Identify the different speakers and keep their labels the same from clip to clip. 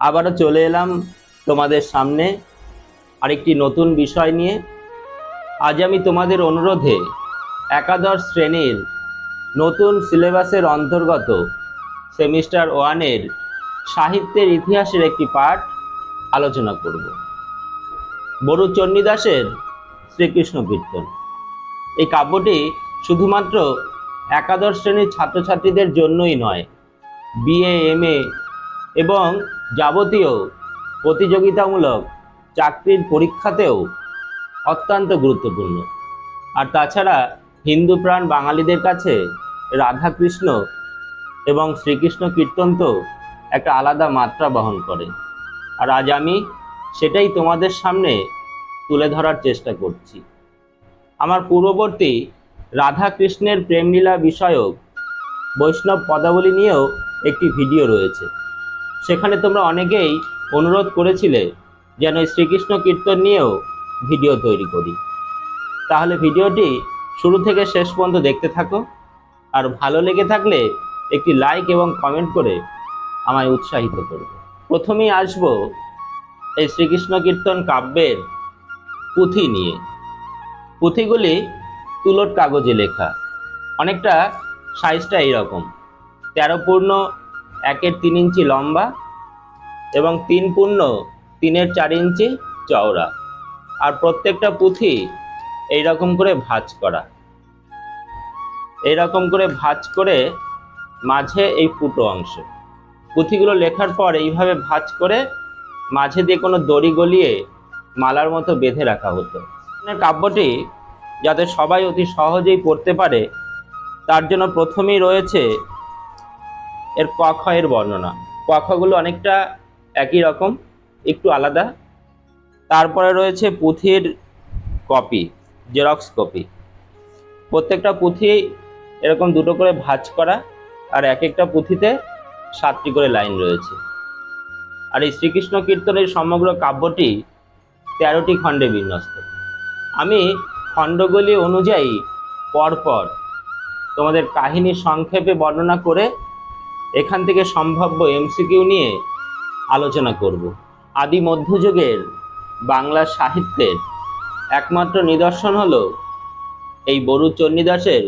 Speaker 1: আবারও চলে এলাম তোমাদের সামনে আরেকটি নতুন বিষয় নিয়ে। আজ আমি তোমাদের অনুরোধে একাদশ শ্রেণির নতুন সিলেবাসের অন্তর্গত সেমিস্টার ওয়ানের সাহিত্যের ইতিহাসের একটি পাঠ আলোচনা করব। বড়ু চণ্ডীদাসের শ্রীকৃষ্ণ কীর্তন। এই কাব্যটি শুধুমাত্র একাদশ শ্রেণির ছাত্রছাত্রীদের জন্যই নয় বিএ এম এ এবং যাবতীয় প্রতিযোগিতামূলক চাকরির পরীক্ষাতেও অত্যন্ত গুরুত্বপূর্ণ। আর তাছাড়া হিন্দু প্রাণ বাঙালিদের কাছে রাধাকৃষ্ণ এবং শ্রীকৃষ্ণ কীর্তন তো একটা আলাদা মাত্রা বহন করে। আর আজ আমি সেটাই তোমাদের সামনে তুলে ধরার চেষ্টা করছি। আমার পূর্ববর্তী রাধা কৃষ্ণের প্রেমলীলা বিষয়ক বৈষ্ণব পদাবলী নিয়েও একটি ভিডিও রয়েছে। সেখানে তোমরা অনেকেই অনুরোধ করেছিলে যেন শ্রীকৃষ্ণ কীর্তন নিয়েও ভিডিও তৈরি করি। তাহলে ভিডিওটি শুরু থেকে শেষ পর্যন্ত দেখতে থাকো, আর ভালো লেগে থাকলে একটি লাইক এবং কমেন্ট করে আমায় উৎসাহিত করবে। প্রথমেই আসব এই শ্রীকৃষ্ণ কীর্তন কাব্যের পুঁথি নিয়ে। পুঁথিগুলি তুলোর কাগজে লেখা। অনেকটা সাইজটা এইরকম। তেরো পূর্ণ একের তিন ইঞ্চি লম্বা এবং তিন পূর্ণ, তিনের চার ইঞ্চি চওড়া। আর প্রত্যেকটা পুঁথি এইরকম করে ভাঁজ করা। এইরকম করে ভাঁজ করে মাঝে এই ফুটো অংশ। পুঁথিগুলো লেখার পর এইভাবে ভাঁজ করে মাঝে দিয়ে কোনো দড়ি গলিয়ে মালার মতো বেঁধে রাখা হতো। কাব্যটি যাতে সবাই অতি সহজেই পড়তে পারে, তার জন্য প্রথমেই রয়েছে এর ক খ এর বর্ণনা। ক খগুলো অনেকটা একই রকম, একটু আলাদা। তারপরে রয়েছে পুঁথির কপি, জেরক্স কপি। প্রত্যেকটা পুঁথি এরকম দুটো করে ভাঁজ করা আর এক একটা পুঁথিতে সাতটি করে লাইন রয়েছে। আর এই শ্রীকৃষ্ণ কীর্তনের সমগ্র কাব্যটি তেরোটি খণ্ডে বিন্যস্ত। আমি খণ্ডগুলি অনুযায়ী পরপর তোমাদের কাহিনী সংক্ষেপে বর্ণনা করে এখান থেকে সম্ভাব্য এমসিকিউ নিয়ে আলোচনা করব। আদি মধ্যযুগের বাংলা সাহিত্যের একমাত্র নিদর্শন হলো এই বরু চণ্ডীদাসের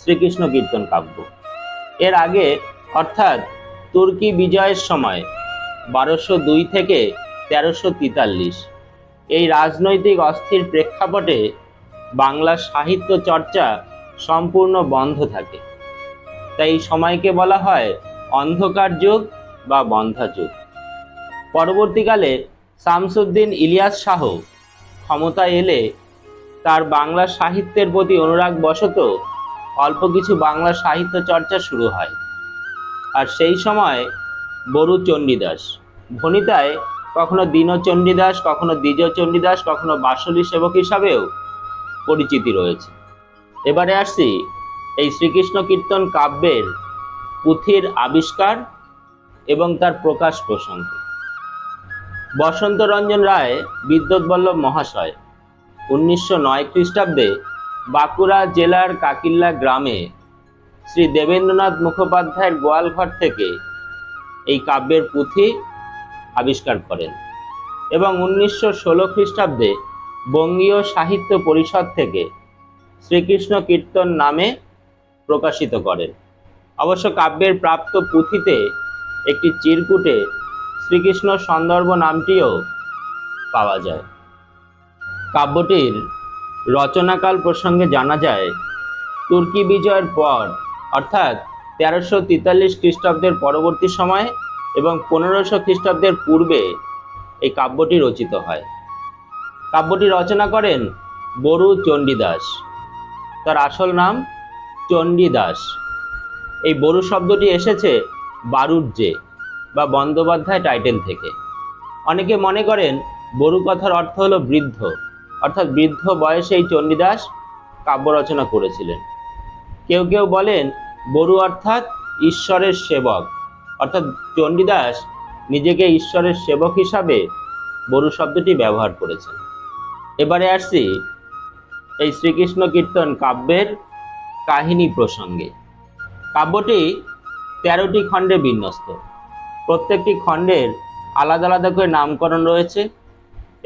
Speaker 1: শ্রীকৃষ্ণ কীর্তন কাব্য। এর আগে অর্থাৎ তুর্কি বিজয়ের সময় বারোশো দুই থেকে তেরোশো তেতাল্লিশ। এই রাজনৈতিক অস্থির প্রেক্ষাপটে বাংলা সাহিত্য চর্চা সম্পূর্ণ বন্ধ থাকে। তাই সময়কে বলা হয় অন্ধকার যুগ বা বন্ধা যুগ। পরবর্তীকালে শামসুদ্দিন ইলিয়াস শাহ ক্ষমতায় এলে তার বাংলা সাহিত্যের প্রতি অনুরাগ বশত অল্প কিছু বাংলা সাহিত্য চর্চা শুরু হয়। আর সেই সময় বরু চণ্ডীদাস। ভনিতায় কখনো দীনচণ্ডীদাস কখনো দ্বিজ চণ্ডীদাস, কখনো বাসলি সেবক হিসাবেও পরিচিতি রয়েছে। এবারে আসছি এই শ্রীকৃষ্ণ কীর্তন কাব্যের পুঁথির আবিষ্কার এবং তার প্রকাশ প্রসঙ্গে। বসন্ত রঞ্জন রায়, বিদ্যুৎ বল্লভ মহাশয়, উনিশশো নয় খ্রিস্টাব্দে বাঁকুড়া জেলার কাকিল্লা গ্রামে শ্রী দেবেন্দ্রনাথ মুখোপাধ্যায়ের গোয়ালঘর থেকে এই কাব্যের পুঁথি আবিষ্কার করেন এবং উনিশশো ষোলো খ্রিস্টাব্দে বঙ্গীয় সাহিত্য পরিষদ থেকে শ্রীকৃষ্ণ কীর্তন নামে প্রকাশিত করেন। অবশ্য কাব্যের প্রাপ্ত পুঁথিতে একটি চিরকুটে শ্রীকৃষ্ণ সন্দর্ভ নামটিও পাওয়া যায়। কাব্যটির রচনাকাল প্রসঙ্গে জানা যায়, তুর্কি বিজয়ের পর, অর্থাৎ তেরোশো তেতাল্লিশ খ্রিস্টাব্দের পরবর্তী সময় এবং পনেরোশো খ্রিস্টাব্দের পূর্বে এই কাব্যটি রচিত হয়। কাব্যটি রচনা করেন বরু চণ্ডীদাস। তার আসল নাম চণ্ডীদাস। এই বরু শব্দটি এসেছে বারুজ্যে বা বন্দ্যোপাধ্যায় টাইটেল থেকে। অনেকে মনে করেন বরু কথার অর্থ হলো বৃদ্ধ, অর্থাৎ বৃদ্ধ বয়সে এই চণ্ডীদাস কাব্য রচনা করেছিলেন। কেউ কেউ বলেন বরু অর্থাৎ ঈশ্বরের সেবক, অর্থাৎ চণ্ডীদাস নিজেকে ঈশ্বরের সেবক হিসাবে বরু শব্দটি ব্যবহার করেছেন। এবারে আসছি এই শ্রীকৃষ্ণ কীর্তন কাব্যের কাহিনী প্রসঙ্গে। কাব্যটি তেরোটি খণ্ডে বিন্যস্ত। প্রত্যেকটি খণ্ডের আলাদা আলাদা করে নামকরণ রয়েছে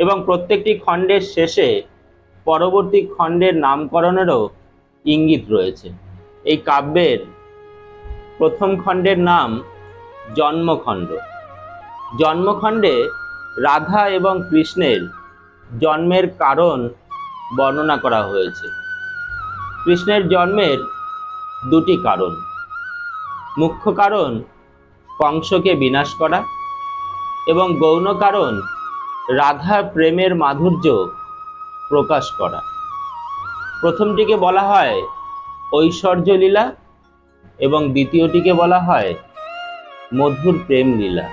Speaker 1: এবং প্রত্যেকটি খণ্ডের শেষে পরবর্তী খণ্ডের নামকরণেরও ইঙ্গিত রয়েছে। এই কাব্যের প্রথম খণ্ডের নাম জন্মখণ্ড। জন্মখণ্ডে রাধা এবং কৃষ্ণের জন্মের কারণ বর্ণনা করা হয়েছে। কৃষ্ণের জন্মের দুটি কারণ। মুখ্য কারণ কংসকে বিনাশ করা এবং গৌণ কারণ রাধা প্রেমের মাধুর্য প্রকাশ করা। প্রথমটিকে বলা হয় ঐশ্বর্য লীলা এবং দ্বিতীয়টিকে বলা হয় মধুর প্রেম লীলা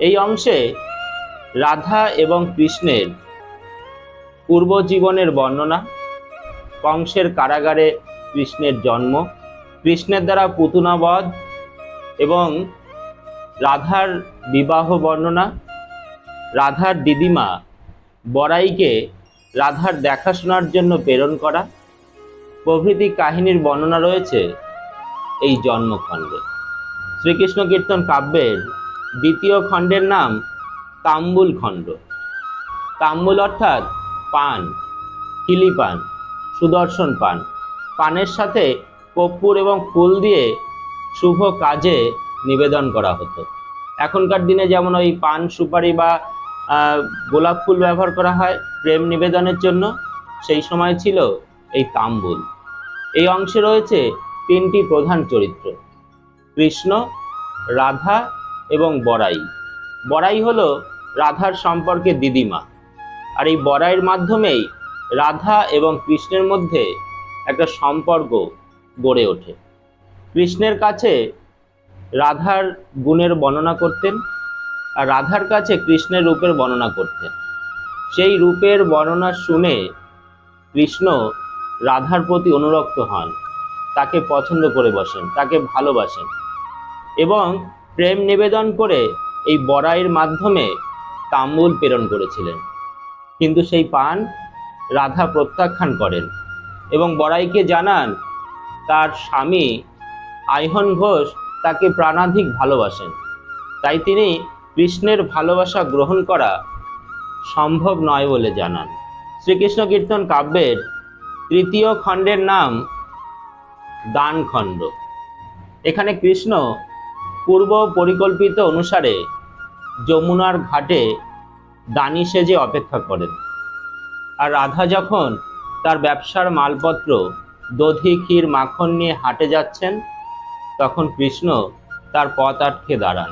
Speaker 1: এই অংশে রাধা এবং কৃষ্ণের পূর্বজীবনের বর্ণনা, কংসের কারাগারে কৃষ্ণের জন্ম কৃষ্ণের দ্বারা পুতুনাবধ এবং রাধার বিবাহ বর্ণনা, রাধার দিদিমা বড়াইকে রাধার দেখাশোনার জন্য প্রেরণ করা, প্রভৃতি কাহিনীর বর্ণনা রয়েছে এই জন্মখণ্ডে। শ্রীকৃষ্ণ কীর্তন কাব্যের দ্বিতীয় খণ্ডের নাম তাম্বুল খণ্ড। তাম্বুল অর্থাৎ পান কিলি পান সুদর্শন পান। পানের সাথে কর্পূর এবং ফুল দিয়ে শুভ কাজে নিবেদন করা হতো। এখনকার দিনে যেমন ওই পান, সুপারি বা গোলাপ ফুল ব্যবহার করা হয় প্রেম নিবেদনের জন্য, সেই সময় ছিল এই তাম্বুল। এই অংশে রয়েছে তিনটি প্রধান চরিত্র। কৃষ্ণ, রাধা এবং বড়াই। বড়াই হল রাধার সম্পর্কে দিদিমা। আর এই বড়াইয়ের মাধ্যমেই রাধা এবং কৃষ্ণের মধ্যে একটা সম্পর্ক গড়ে ওঠে। কৃষ্ণের কাছে রাধার গুণের বর্ণনা করতেন আর রাধার কাছে কৃষ্ণের রূপের বর্ণনা করতেন। সেই রূপের বর্ণনা শুনে কৃষ্ণ রাধার প্রতি অনুরক্ত হন, তাকে পছন্দ করে বসেন, তাকে ভালোবাসেন এবং প্রেম নিবেদন করে এই বড়াইয়ের মাধ্যমে তাম্বুল প্রেরণ করেছিলেন। কিন্তু সেই পান রাধা প্রত্যাখ্যান করেন এবং বড়াইকে জানান তার স্বামী আইহন ঘোষ তাকে প্রাণাধিক ভালোবাসেন। তাই তিনি কৃষ্ণের ভালোবাসা গ্রহণ করা সম্ভব নয় বলে জানান। শ্রীকৃষ্ণ কীর্তন কাব্যের তৃতীয় খণ্ডের নাম দান খণ্ড এখানে কৃষ্ণ পূর্ব পরিকল্পিত অনুসারে যমুনার ঘাটে দানি সেজে অপেক্ষা করেন। আর রাধা যখন তার ব্যবসার মালপত্র দধি ক্ষীর মাখন নিয়ে হাটে যাচ্ছেন, তখন কৃষ্ণ তার পথ আটকে দাঁড়ান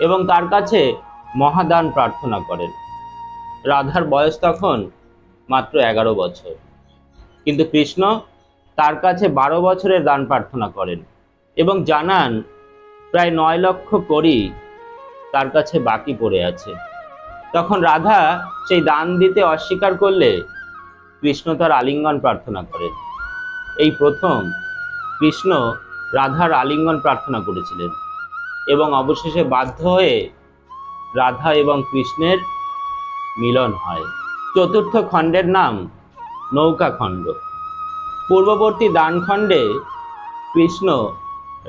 Speaker 1: এবং তার কাছে মহাদান প্রার্থনা করেন। রাধার বয়স তখন মাত্র এগারো বছর। কিন্তু কৃষ্ণ তার কাছে বারো বছরের দান প্রার্থনা করেন এবং জানান, প্রায় নয় লক্ষ করি তার কাছে বাকি পড়ে আছে। তখন রাধা সেই দান দিতে অস্বীকার করলে কৃষ্ণ তার আলিঙ্গন প্রার্থনা করেন। এই প্রথম কৃষ্ণ রাধার আলিঙ্গন প্রার্থনা করেছিলেন এবং অবশেষে বাধ্য হয়ে রাধা এবং কৃষ্ণের মিলন হয়। চতুর্থ খণ্ডের নাম নৌকা খণ্ড। পূর্ববর্তী দানখণ্ডে কৃষ্ণ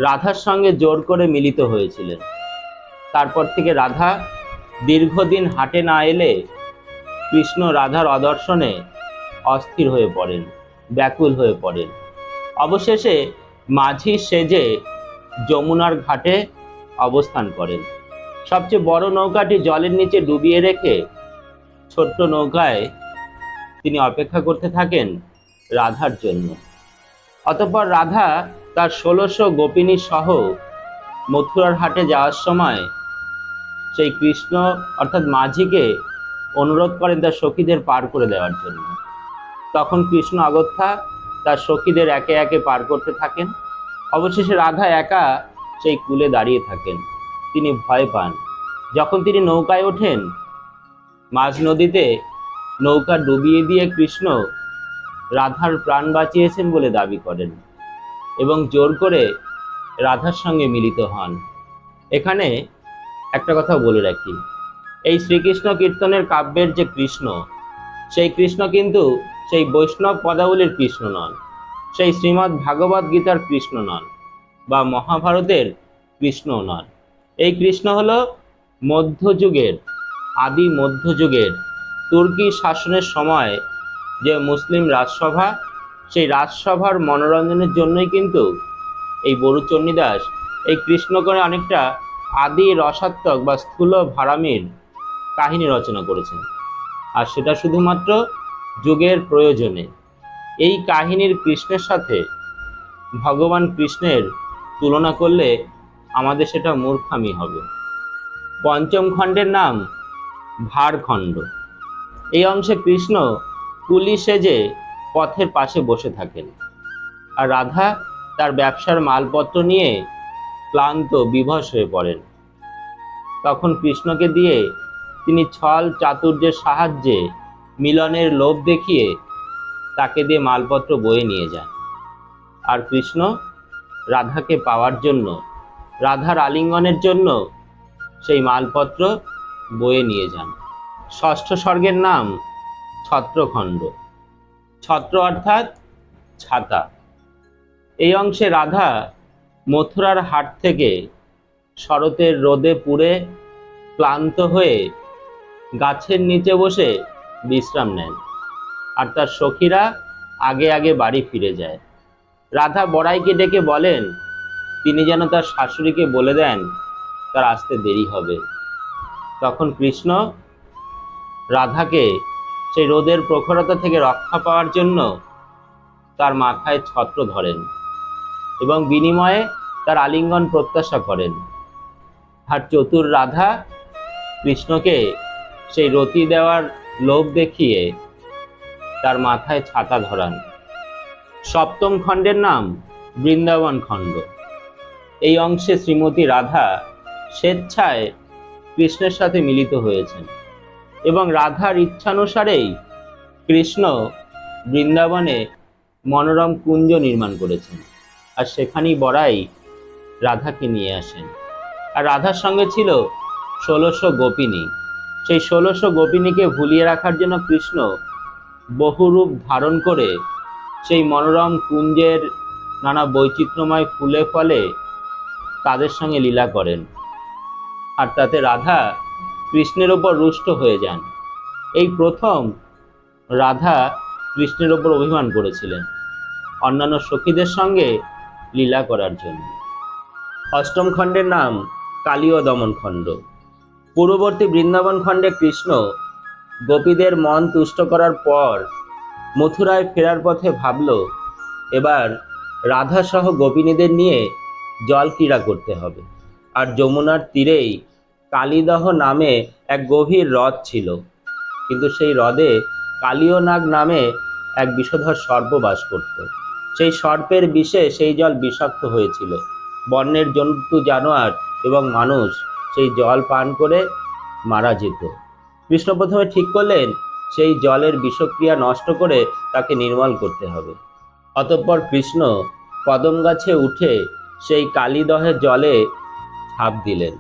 Speaker 1: রাধার সঙ্গে জোর করে মিলিত হয়েছিলেন। তারপর থেকে রাধা দীর্ঘদিন হাটে না এলে কৃষ্ণ রাধার অদর্শনে অস্থির হয়ে পড়েন, ব্যাকুল হয়ে পড়েন। অবশেষে মাঝি সেজে যমুনার ঘাটে অবস্থান করেন। সবচেয়ে বড় নৌকাটি জলের নিচে ডুবিয়ে রেখে ছোট্ট নৌকায় তিনি অপেক্ষা করতে থাকেন রাধার জন্য। অতঃপর রাধা তার ষোলোশো গোপিনী সহ মথুরার হাটে যাওয়ার সময় সেই কৃষ্ণ অর্থাৎ মাঝিকে অনুরোধ করেন তার সখীদের পার করে দেওয়ার জন্য। তখন কৃষ্ণ অগত্যা তার সখীদের একে একে পার করতে থাকেন। অবশেষে রাধা একা সেই কূলে দাঁড়িয়ে থাকেন। তিনি ভয় পান। যখন তিনি নৌকায় ওঠেন, মাঝ নদীতে নৌকা ডুবিয়ে দিয়ে কৃষ্ণ রাধার প্রাণ বাঁচিয়েছেন বলে দাবি করেন এবং জোর করে রাধার সঙ্গে মিলিত হন। এখানে একটা কথা বলে রাখি। এই শ্রীকৃষ্ণ কীর্তনের কাব্যের যে কৃষ্ণ, সেই কৃষ্ণ কিন্তু সেই বৈষ্ণব পদাবলীর কৃষ্ণ নন, সেই শ্রীমদ্ ভাগবত গীতার কৃষ্ণ নন বা মহাভারতের কৃষ্ণ নন। এই কৃষ্ণ হল মধ্যযুগের, আদি মধ্যযুগের তুর্কি শাসনের সময় যে মুসলিম রাজসভা, সেই রাজসভার মনোরঞ্জনের জন্যই কিন্তু এই বরুচণ্ডীদাস এই কৃষ্ণকে অনেকটা আদি রসাত্মক বা স্থূল ভারামির কাহিনী রচনা করেছেন। আর সেটা শুধুমাত্র যুগের প্রয়োজনে। এই কাহিনীর কৃষ্ণের সাথে ভগবান কৃষ্ণের তুলনা করলে আমাদের সেটা মূর্খামি হবে। পঞ্চম খণ্ডের নাম ভারখণ্ড। এই অংশে কৃষ্ণ কুলি সেজে পথের পাশে বসে থাকেন আর রাধা তার ব্যবসার মালপত্র নিয়ে ক্লান্ত, বিভস হয়ে পড়েন। তখন কৃষ্ণকে দিয়ে তিনি ছল চাতুর্যের সাহায্যে মিলনের লোভ দেখিয়ে তাকে দিয়ে মালপত্র বয়ে নিয়ে যান। আর কৃষ্ণ রাধাকে পাওয়ার জন্য, রাধার আলিঙ্গনের জন্য সেই মালপত্র বয়ে নিয়ে যান। ষষ্ঠ স্বর্গের নাম ছত্রখণ্ড। ছত্র অর্থাৎ ছাতা। এই অংশে রাধা মথুরার হাট থেকে শরতের রোদে পুড়ে ক্লান্ত হয়ে গাছের নিচে বসে বিশ্রাম নেন। আর তার সখীরা আগে আগে বাড়ি ফিরে যায়। রাধা বড়াইকে ডেকে বলেন, তিনি যেন তার শাশুড়িকে বলে দেন, তার আসতে দেরি হবে। তখন কৃষ্ণ রাধাকে সেই রোদের প্রখরতা থেকে রক্ষা পাওয়ার জন্য তার মাথায় ছত্র ধরেন এবং বিনিময়ে তার আলিঙ্গন প্রত্যাশা করেন। আর চতুর রাধা কৃষ্ণকে সেই রতি দেওয়ার লোভ দেখিয়ে তার মাথায় ছাতা ধরান। সপ্তম খণ্ডের নাম বৃন্দাবন খণ্ড। এই অংশে শ্রীমতী রাধা স্বেচ্ছায় কৃষ্ণের সাথে মিলিত হয়েছেন এবং রাধার ইচ্ছানুসারেই কৃষ্ণ বৃন্দাবনে মনোরম কুঞ্জ নির্মাণ করেছেন আর সেখানেই বড়াই রাধাকে নিয়ে আসেন। আর রাধার সঙ্গে ছিল ষোলোশো গোপিনী। সেই ষোলোশো গোপিনীকে ভুলিয়ে রাখার জন্য কৃষ্ণ বহুরূপ ধারণ করে সেই মনোরম কুঞ্জের নানা বৈচিত্র্যময় ফুলে ফলে তাদের সঙ্গে লীলা করেন। আর তাতে রাধা কৃষ্ণের ওপর রুষ্ট হয়ে যান। এই প্রথম রাধা কৃষ্ণের ওপর অভিমান করেছিলেন অন্যান্য সখীদের সঙ্গে লীলা করার জন্য। অষ্টম খণ্ডের নাম কালীয় দমন খণ্ড পূর্ববর্তী বৃন্দাবন খণ্ডে কৃষ্ণ গোপীদের মন তুষ্ট করার পর মথুরায় ফেরার পথে ভাবল, এবার রাধাসহ গোপিনীদের নিয়ে জল ক্রীড়া করতে হবে। আর যমুনার তীরেই কালীদহ নামে এক গভীর হ্রদ ছিল। কিন্তু সেই হ্রদে কালীয় নাগ নামে এক বিষধর সর্প বাস করত। সেই সর্পের বিষে সেই জল বিষাক্ত হয়েছিল। বন্যের জন্তু, জানোয়ার এবং মানুষ সেই জল পান করে মারা যেত। কৃষ্ণ প্রথমে ঠিক করলেন, সেই জলের বিষক্রিয়া নষ্ট করে তাকে নির্মল করতে হবে। অতঃপর কৃষ্ণ কদম গাছে উঠে সেই কালীদহের জলে ঝাঁপ দিলেন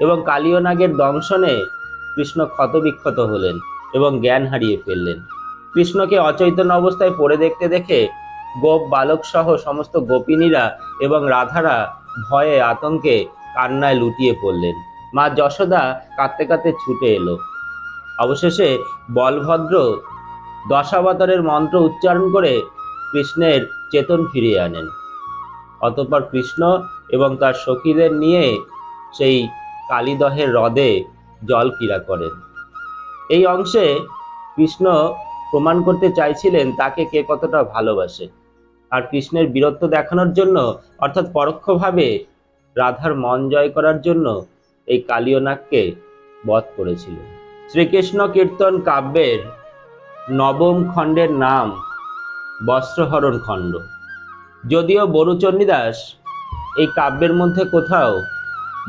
Speaker 1: এবং কালীয় নাগের দংশনে কৃষ্ণ ক্ষতবিক্ষত হলেন এবং জ্ঞান হারিয়ে ফেললেন। কৃষ্ণকে অচৈতন্য অবস্থায় পড়ে দেখতে দেখে গোপ বালক সহ সমস্ত গোপিনীরা এবং রাধারা ভয়ে আতঙ্কে কান্নায় লুটিয়ে পড়লেন। মা যশোদা কাঁদতে কাঁদতে ছুটে এলো। অবশেষে বলভদ্র দশাবতারের মন্ত্র উচ্চারণ করে কৃষ্ণের চেতন ফিরিয়ে আনেন। অতঃপর কৃষ্ণ এবং তার সখীদের নিয়ে সেই কালীদহের হ্রদে জল ক্রীড়া করেন। এই অংশে কৃষ্ণ প্রমাণ করতে চাইছিলেন তাকে কে কতটা ভালোবাসে। আর কৃষ্ণের বীরত্ব দেখানোর জন্য অর্থাৎ পরোক্ষভাবে রাধার মন জয় করার জন্য এই কালীয়নাগকে বধ করেছিল। শ্রীকৃষ্ণ কীর্তন কাব্যের নবম খণ্ডের নাম বস্ত্রহরণ খণ্ড। যদিও বরুচণ্ডীদাস এই কাব্যের মধ্যে কোথাও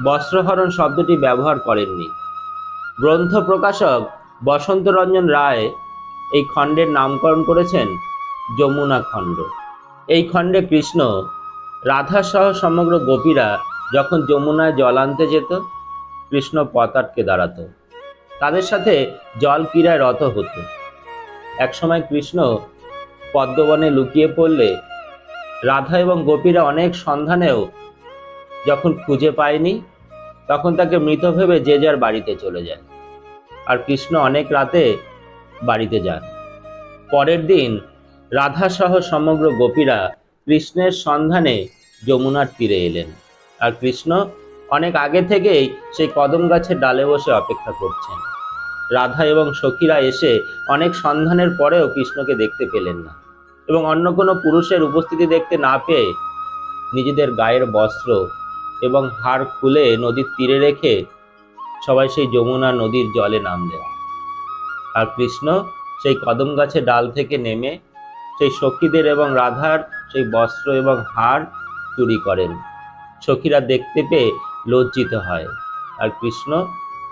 Speaker 1: বস্ত্রহরণ শব্দটি ব্যবহার করেননি। গ্রন্থ প্রকাশক বসন্তরঞ্জন রায় এই খণ্ডের নামকরণ করেছেন যমুনা খণ্ড। এই খণ্ডে কৃষ্ণ রাধা সহ সমগ্র গোপীরা যখন যমুনায় জল আনতে যেত, কৃষ্ণ পথ আটকে দাঁড়াতো। তাদের সাথে জল ক্রীড়ায় রত হতো। একসময় কৃষ্ণ পদ্মবনে লুকিয়ে পড়লে রাধা এবং গোপীরা অনেক সন্ধানেও যখন খুঁজে পায়নি, তখন তাকে মৃত ভেবে যে যার বাড়িতে চলে যায়। আর কৃষ্ণ অনেক রাতে বাড়িতে যান। পরের দিন রাধা সহ সমগ্র গোপীরা কৃষ্ণের সন্ধানে যমুনার তীরে এলেন। আর কৃষ্ণ অনেক আগে থেকেই সেই কদম গাছের ডালে বসে অপেক্ষা করছেন। রাধা এবং সখীরা এসে অনেক সন্ধানের পরেও কৃষ্ণকে দেখতে পেলেন না এবং অন্য কোনো পুরুষের উপস্থিতি দেখতে না পেয়ে নিজেদের গায়ের বস্ত্র এবং হাড় খুলে নদীর তীরে রেখে সবাই সেই যমুনা নদীর জলে নামলেন। আর কৃষ্ণ সেই কদম গাছের ডাল থেকে নেমে সেই সখীদের এবং রাধার সেই বস্ত্র এবং হাড় চুরি করেন। সখীরা দেখতে পেয়ে লজ্জিত হয়। আর কৃষ্ণ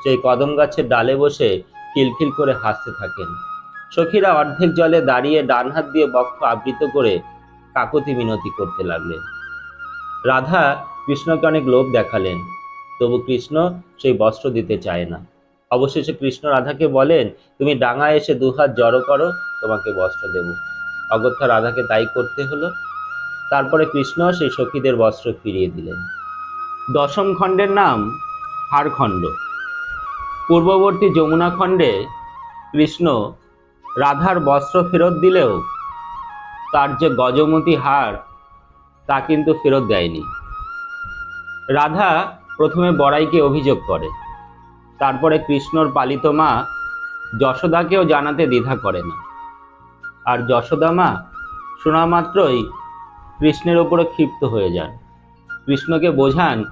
Speaker 1: সেই কদম গাছের ডালে বসে খিলখিল করে হাসতে থাকেন। সখীরা অর্ধেক জলে দাঁড়িয়ে ডান হাত দিয়ে বক্ষ আবৃত করে কাকতি মিনতি করতে লাগলেন। রাধা কৃষ্ণকে অনেক লোভ দেখালেন, তবু কৃষ্ণ সেই বস্ত্র দিতে চায় না। অবশেষে কৃষ্ণ রাধাকে বলেন, তুমি ডাঙায় এসে দুহাত জড়ো করো, তোমাকে বস্ত্র দেব। অগত্যা রাধাকে তাই করতে হলো। তারপরে কৃষ্ণ সেই সখীদের বস্ত্র ফিরিয়ে দিলেন। দশম খণ্ডের নাম হারখণ্ড পূর্ববর্তী যমুনা খণ্ডে কৃষ্ণ রাধার বস্ত্র ফেরত দিলেও তার যে গজমতি হার তা কিন্তু ফেরত দেয়নি। রাধা প্রথমে বড়াইকে অভিযোগ করে। তারপরে কৃষ্ণর পালিত মা যশোদাকেও জানাতে দ্বিধা করে না। আর যশোদা মা শোনা মাত্রই কৃষ্ণের ওপরে ক্ষিপ্ত হয়ে যান। কৃষ্ণকে বোঝান,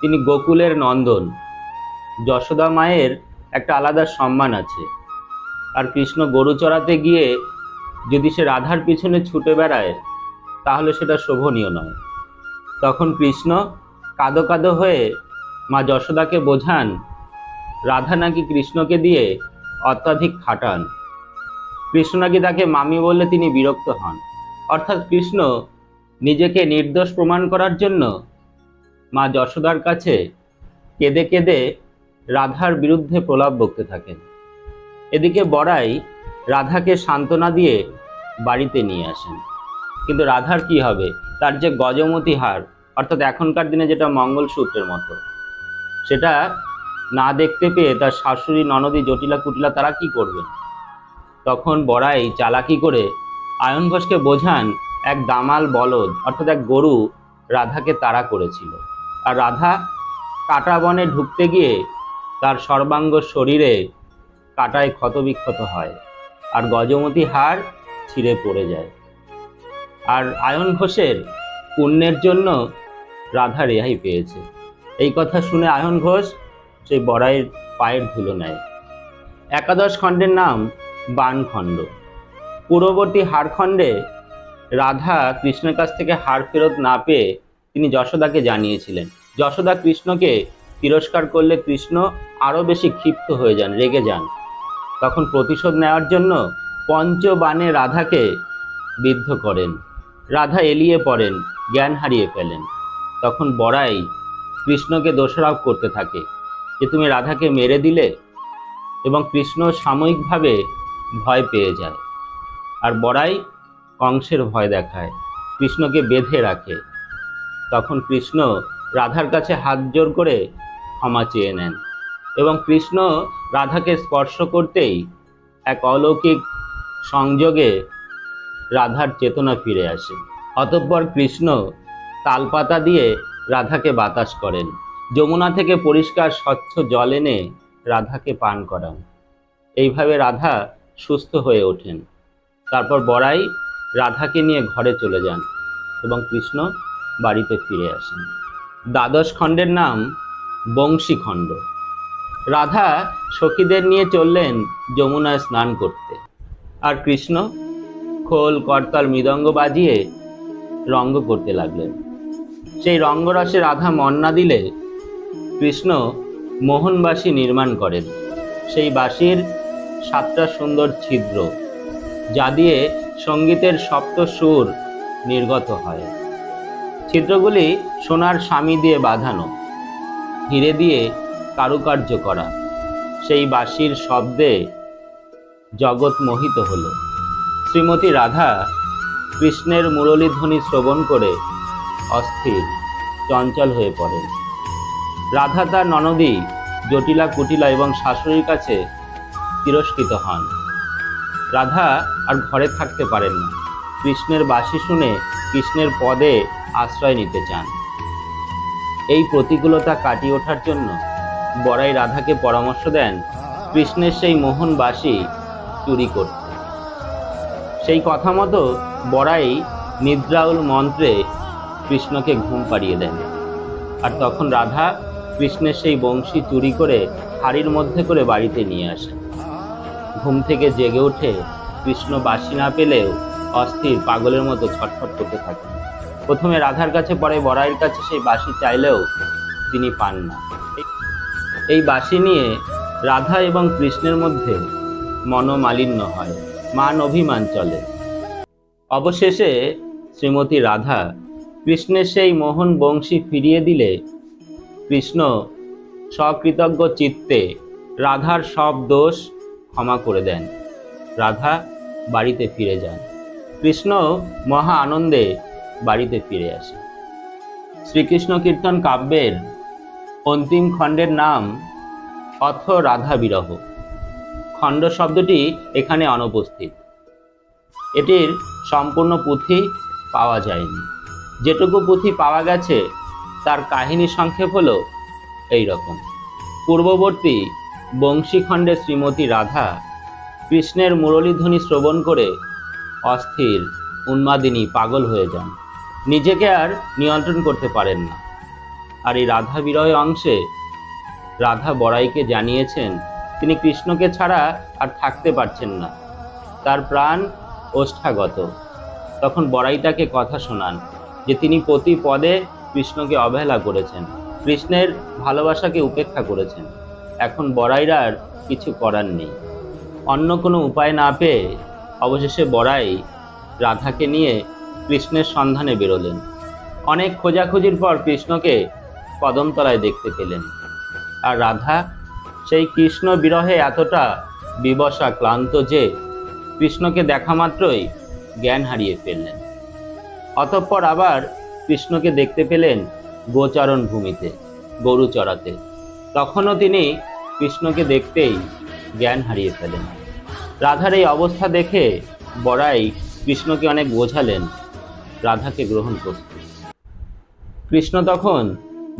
Speaker 1: তিনি গোকুলের নন্দন। যশোদা মায়ের একটা আলাদা সম্মান আছে। আর কৃষ্ণ গরু চড়াতে গিয়ে যদি সে রাধার পিছনে ছুটে বেড়ায়, তাহলে সেটা শোভনীয় নয়। তখন কৃষ্ণ কাদো কাদো হয়ে মা যশোদাকে বোঝান, রাধা নাকি কৃষ্ণকে দিয়ে অত্যাধিক খাটান। কৃষ্ণ নাকি তাকে মামি বললে তিনি বিরক্ত হন। অর্থাৎ কৃষ্ণ নিজেকে নির্দোষ প্রমাণ করার জন্য মা যশোদার কাছে কেঁদে কেঁদে রাধার বিরুদ্ধে প্রলাপ বকতে থাকেন। এদিকে বড়াই রাধাকে সান্ত্বনা দিয়ে বাড়িতে নিয়ে আসেন। কিন্তু রাধার কি হবে? তার যে গজমতি হার, অর্থাৎ এখনকার দিনে যেটা মঙ্গলসূত্রের মতো, সেটা না দেখতে পেয়ে তার শাশুড়ি, ননদী, জটিলা কুটিলা তারা কি করবেন? তখন বড়াই চালাকি করে আয়ন ঘোষকে বোঝান এক দামাল বলদ, অর্থাৎ এক গরু, রাধাকে তাড়া করেছিল। আর রাধা কাটা বনে ঢুকতে গিয়ে তার সর্বাঙ্গ শরীরে কাটায় ক্ষতবিক্ষত হয় আর গজমতি হার ছিঁড়ে পড়ে যায়। আর আয়ন ঘোষের পুণ্যের জন্য রাধা রেহাই পেয়েছে। এই কথা শুনে আয়ন ঘোষ সেই বড়াইয়ের পায়ের ধুলো নেয়। একাদশ খণ্ডের নাম বানখণ্ড। পূর্ববর্তী হারখণ্ডে রাধা কৃষ্ণের কাছ থেকে হার ফেরত না পেয়ে তিনি যশোদাকে জানিয়েছিলেন। যশোদা কৃষ্ণকে তিরস্কার করলে কৃষ্ণ আরও বেশি ক্ষিপ্ত হয়ে যান, রেগে যান। তখন প্রতিশোধ নেওয়ার জন্য পঞ্চবাণে রাধাকে বিদ্ধ করেন। রাধা এলিয়ে পড়েন, জ্ঞান হারিয়ে ফেলেন। তখন বড়াই কৃষ্ণকে দোষারোপ করতে থাকে যে তুমি রাধাকে মেরে দিলে এবং কৃষ্ণ সাময়িকভাবে ভয় পেয়ে যায়। আর বড়াই কংসের ভয় দেখায়, কৃষ্ণকে বেঁধে রাখে। তখন কৃষ্ণ রাধার কাছে হাত জোর করে ক্ষমা চেয়ে নেন এবং কৃষ্ণ রাধাকে স্পর্শ করতেই এক অলৌকিক সংযোগে রাধার চেতনা ফিরে আসে। অতঃপর কৃষ্ণ তালপাতা দিয়ে রাধাকে বাতাস করেন। যমুনা থেকে পরিষ্কার স্বচ্ছ জল এনে রাধাকে পান করান। এইভাবে রাধা সুস্থ হয়ে ওঠেন। তারপর বড়াই রাধাকে নিয়ে ঘরে চলে যান এবং কৃষ্ণ বাড়িতে ফিরে আসেন। দ্বাদশ খণ্ডের নাম বংশীখণ্ড রাধা সখীদের নিয়ে চললেন যমুনায় স্নান করতে। আর কৃষ্ণ খোল, করতাল, মৃদঙ্গ বাজিয়ে রঙ্গ করতে লাগলেন। সেই রঙ্গরসে রাধা মন না দিলে কৃষ্ণ মোহনবাসী নির্মাণ করেন। সেই বাঁশির সাতটা সুন্দর ছিদ্র যা দিয়ে সঙ্গীতের সপ্ত সুর নির্গত হয়। চিত্রগুলি সোনার স্বামী দিয়ে বাঁধানো হিরে দিয়ে কারুকার্য করা। সেই বাঁশির শব্দে জগৎ মোহিত হল। শ্রীমতী রাধা কৃষ্ণের মুরলীধ্বনি শ্রবণ করে অস্থির, চঞ্চল হয়ে পড়েন। রাধা তার ননদী জটিলা কুটিলা এবং শাশুড়ির কাছে তিরস্কৃত হন। রাধা আর ঘরে থাকতে পারেন না। কৃষ্ণের বাসি শুনে কৃষ্ণের পদে আশ্রয় নিতে চান। এই প্রতিকূলতা কাটিয়ে ওঠার জন্য বড়াই রাধাকে পরামর্শ দেন কৃষ্ণের সেই মোহন বাসি চুরি করতে। সেই কথা মতো বড়াই নিদ্রাউল মন্ত্রে কৃষ্ণকে ঘুম পাড়িয়ে দেন। আর তখন রাধা কৃষ্ণের সেই বংশী চুরি করে হাড়ির মধ্যে করে বাড়িতে নিয়ে আসে ঘুম থেকে জেগে উঠে কৃষ্ণ বাসি না পেলেও অস্থির পাগলের মতো ছটফট করতে থাকে। প্রথমে রাধার কাছে, পরে বড়াইয়ের কাছে সেই বাসি চাইলেও তিনি পান না। এই বাসি নিয়ে রাধা এবং কৃষ্ণের মধ্যে মনোমালিন্য হয়, মান অভিমান চলে। অবশেষে শ্রীমতী রাধা কৃষ্ণের সেই মোহন বংশী ফিরিয়ে দিলে কৃষ্ণ সকৃতজ্ঞ চিত্তে রাধার সব দোষ ক্ষমা করে দেন। রাধা বাড়িতে ফিরে যান। কৃষ্ণ মহা আনন্দে বাড়িতে ফিরে আসে। শ্রীকৃষ্ণ কীর্তন কাব্যের অন্তিম খণ্ডের নাম অথ রাধা বিরহ। খণ্ড শব্দটি এখানে অনুপস্থিত। এটির সম্পূর্ণ পুঁথি পাওয়া যায়নি। যেটুকু পুঁথি পাওয়া গেছে, তার কাহিনী সংক্ষেপ হলো এই রকম পূর্ববর্তী বংশীখণ্ডে শ্রীমতী রাধা কৃষ্ণের মুরলীধ্বনি শ্রবণ করে অস্থির, উন্মাদিনী পাগল হয়ে যান। নিজেকে আর নিয়ন্ত্রণ করতে পারেন না। আর এই রাধা বিরয় অংশে রাধা বড়াইকে জানিয়েছেন, তিনি কৃষ্ণকে ছাড়া আর থাকতে পারছেন না। তার প্রাণ ওষ্ঠাগত। তখন বড়াই তাকে কথা শোনান যে তিনি প্রতি পদে কৃষ্ণকে অবহেলা করেছেন। কৃষ্ণের ভালোবাসাকে উপেক্ষা করেছেন। এখন বড়াইর আর কিছু করার নেই। অন্য কোনো উপায় না পেয়ে অবশেষে বড়াই রাধাকে নিয়ে কৃষ্ণের সন্ধানে বেরোলেন। অনেক খোঁজাখুঁজির পর কৃষ্ণকে কদমতলায় দেখতে পেলেন। আর রাধা সেই কৃষ্ণ বিরহে এতটা বিবসা ক্লান্ত যে কৃষ্ণকে দেখা মাত্রই জ্ঞান হারিয়ে ফেললেন। অতঃপর আবার কৃষ্ণকে দেখতে পেলেন গোচারণ ভূমিতে গরু চড়াতে। তখনও তিনি কৃষ্ণকে দেখতেই জ্ঞান হারিয়ে ফেলেন। রাধার এই অবস্থা দেখে বড়াই কৃষ্ণকে অনেক বোঝালেন, রাধাকে গ্রহণ করতে। কৃষ্ণ তখন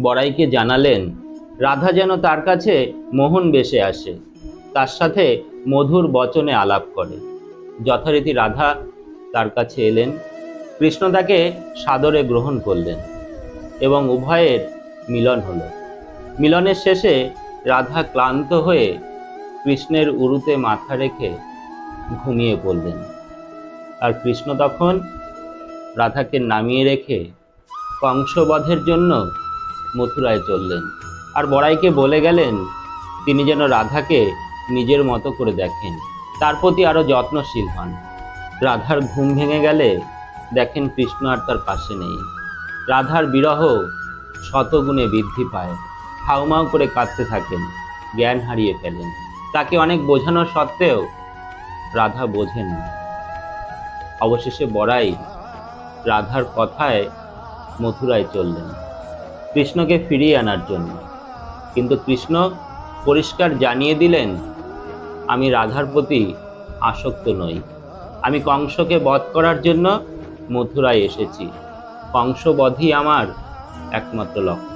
Speaker 1: বড়াইকে জানালেন, রাধা যেন তার কাছে মোহন বেশে আসে, তার সাথে মধুর বচনে আলাপ করে। যথারীতি রাধা তার কাছে এলেন, কৃষ্ণ তাকে সাদরে গ্রহণ করলেন এবং উভয়ের মিলন হলো। মিলনের শেষে রাধা ক্লান্ত হয়ে কৃষ্ণের উরুতে মাথা রেখে ঘুমিয়ে পড়লেন। আর কৃষ্ণ তখন রাধাকে নামিয়ে রেখে কংসবধের জন্য মথুরায় চললেন। আর বড়াইকে বলে গেলেন, তিনি যেন রাধাকে নিজের মতো করে দেখেন, তার প্রতি আরও যত্নশীল হন। রাধার ঘুম ভেঙে গেলে দেখেন কৃষ্ণ আর তার পাশে নেই। রাধার বিরহ শতগুণে বৃদ্ধি পায়। হাউমাউ করে কাঁদতে থাকেন, জ্ঞান হারিয়ে ফেলেন। তাকে অনেক বোঝানো সত্ত্বেও রাধা বোঝেন না। অবশেষে বড়াই রাধার কথায় মথুরায় চললেন, কৃষ্ণকে ফিরিয়ে আনার জন্য। কিন্তু কৃষ্ণ পরিষ্কার জানিয়ে দিলেন, আমি রাধার প্রতি আসক্ত নই। আমি কংসকে বধ করার জন্য মথুরায় এসেছি। কংসবধই আমার একমাত্র লক্ষ্য।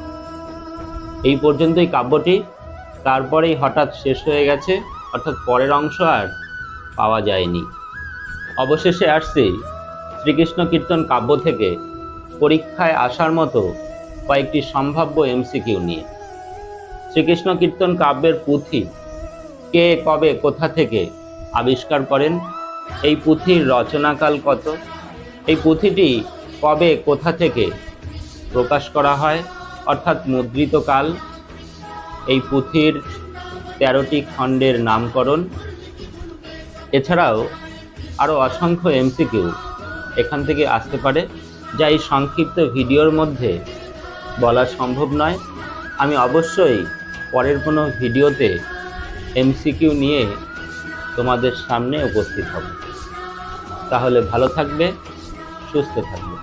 Speaker 1: এই পর্যন্তই কাব্যটি। তারপরেই হঠাৎ শেষ হয়ে গেছে, অর্থাৎ পরের অংশ আর পাওয়া যায়নি। অবশেষে আসছি শ্রীকৃষ্ণ কীর্তন কাব্য থেকে পরীক্ষায় আসার মতো কয়েকটি সম্ভাব্য এমসিকিউ নিয়ে। শ্রীকৃষ্ণ কীর্তন কাব্যের পুঁথি কে কবে কোথা থেকে আবিষ্কার করেন, এই পুঁথির রচনাকাল কত, এই পুঁথিটি কবে কোথা থেকে প্রকাশ করা হয় অর্থাৎ মুদ্রিত কাল এই পুঁথির তেরোটি খণ্ডের নামকরণ। এছাড়াও আরও অসংখ্য এমসিকিউ এখান থেকে আসতে পারে, যা এই সংক্ষিপ্ত ভিডিওর মধ্যে বলা সম্ভব নয়। আমি অবশ্যই পরের কোনো ভিডিওতে এমসিকিউ নিয়ে তোমাদের সামনে উপস্থিত হব। তাহলে ভালো থাকবে, সুস্থ থাকবে।